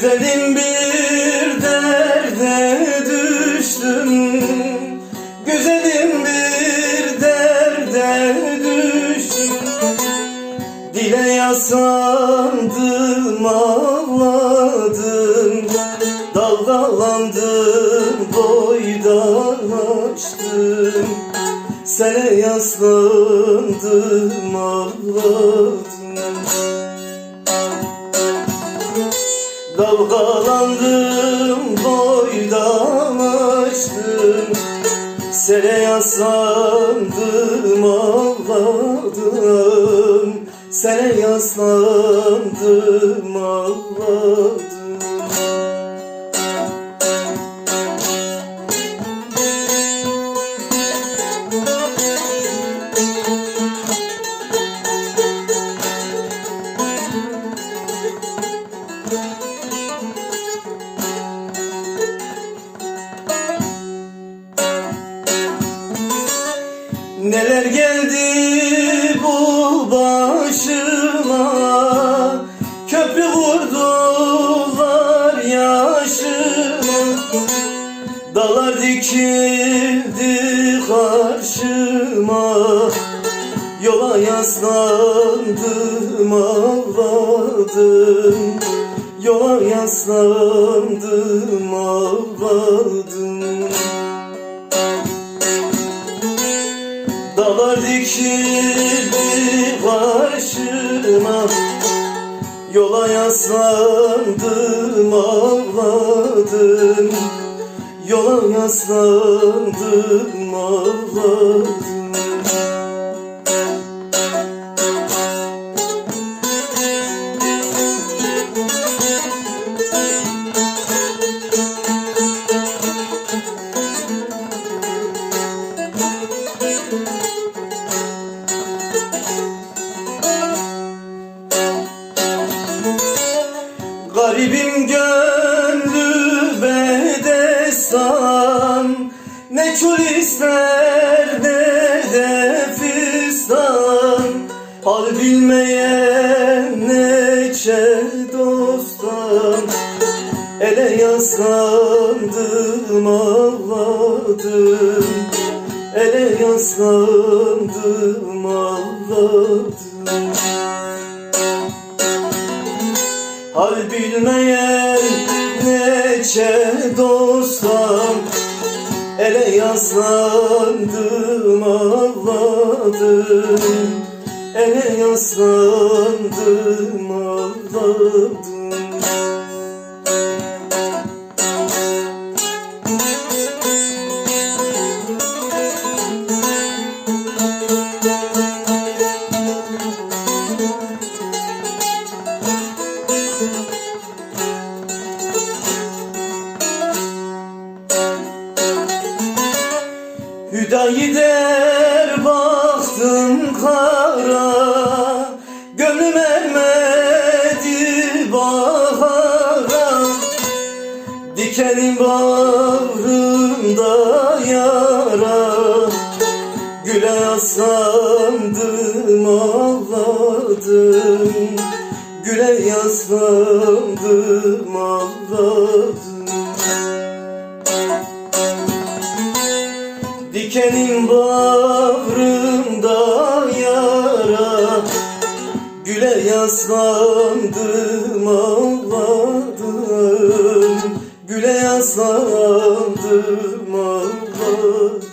Güzelim bir derde düştüm. Güzelim bir derde düştüm. Dile yaslandım ağladım. Dalgalandım boydan açtım. Sene yaslandım ağladım açtım Sere yaslandım ağladım. Sere yaslandım ağladım Neler geldi bu başıma? Köprü vurdular yaşıma. Dalar dikildi karşıma. Yola yaslandım ağladım. Yola yaslandım ağladım Dikildi başıma Yola yaslandım ağladım. Yola yaslandım ağladım Garibim gönlü bedestan Ne çul ister ne de fistan. Hal bilmeyen neçe dosttan Ele yaslandım ağladım. Ele yaslandım ağladım Hal bilmeyen neçe dostum Ele yaslandım ağladım. Ele yaslandım ağladım Dikenim bağrımda yara Güle yaslandım ağladım. Güle yaslandım ağladım. Dikenin bağrımda yara Güle yaslandım ağladım yaslandım ağladım